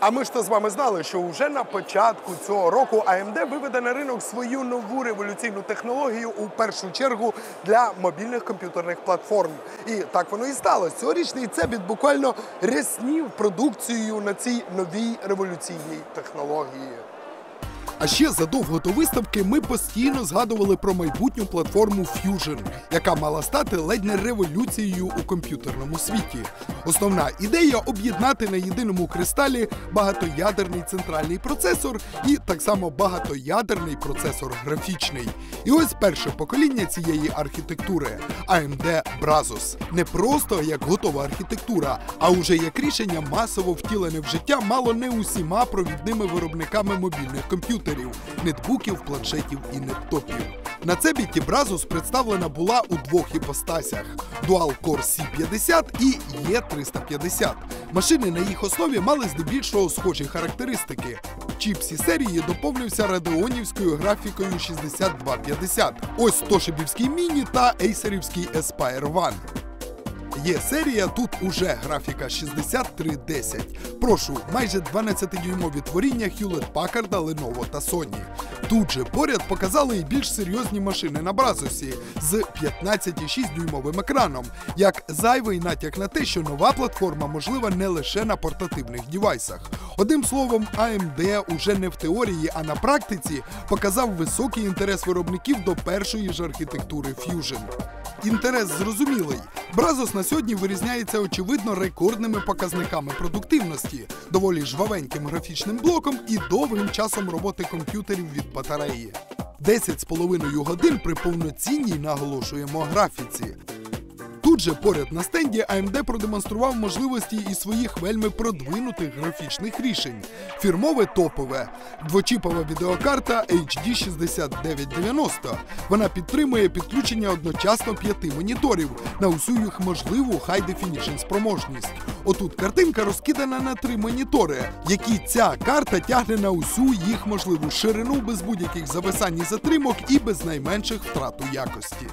А ми ж то з вами знали, що вже на початку цього року AMD виведе на ринок свою нову революційну технологію у першу чергу для мобільних комп'ютерних платформ. І так воно і сталося. Цьогорічний цебіт буквально ряснів продукцією на цій новій революційній технології. А ще задовго до виставки ми постійно згадували про майбутню платформу Fusion, яка мала стати ледь не революцією у комп'ютерному світі. Основна ідея об'єднати на єдиному кристалі багатоядерний центральний процесор і так само багатоядерний процесор графічний. І ось перше покоління цієї архітектури AMD Brazos. Не просто як готова архітектура, а уже як рішення масово втілене в життя мало не усіма провідними виробниками мобільних комп'ютерів, нетбуків, планшетів і неттопів. На цебіті Brazos представлена була у двох іпостасях: Dual Core C50 і E350. Машини на їх основі мали здебільшого схожі характеристики. Чіп ці серії доповнився радеонівською графікою 6250. Ось Тошибівський міні та ейсерівський Aspire One. Є серія, тут уже графіка 6310. Прошу, майже 12-дюймові творіння Hewlett Packard, Lenovo та Sony. Тут же поряд показали і більш серйозні машини на Бразосі з 15,6 дюймовим екраном, як зайвий натяк на те, що нова платформа можлива не лише на портативних дівайсах. Одним словом, AMD уже не в теорії, а на практиці показав високий інтерес виробників до першої ж архітектури Fusion. Інтерес зрозумілий. Бразос на сьогодні вирізняється очевидно рекордними показниками продуктивності, доволі жвавеньким графічним блоком і довгим часом роботи комп'ютерів від батареї. 10,5 годин при повноцінній наголошуємо графіці. Тут же поряд на стенді AMD продемонстрував можливості і своїх вельми продвинутих графічних рішень. Фірмове топове, двочіпова відеокарта HD 6990. Вона підтримує підключення одночасно п'яти моніторів на усю їх можливу High Definition спроможність. Отут картинка розкидана на три монітори, які ця карта тягне на усю їх можливу ширину без будь-яких зависань і затримок і без найменших втрат у якості.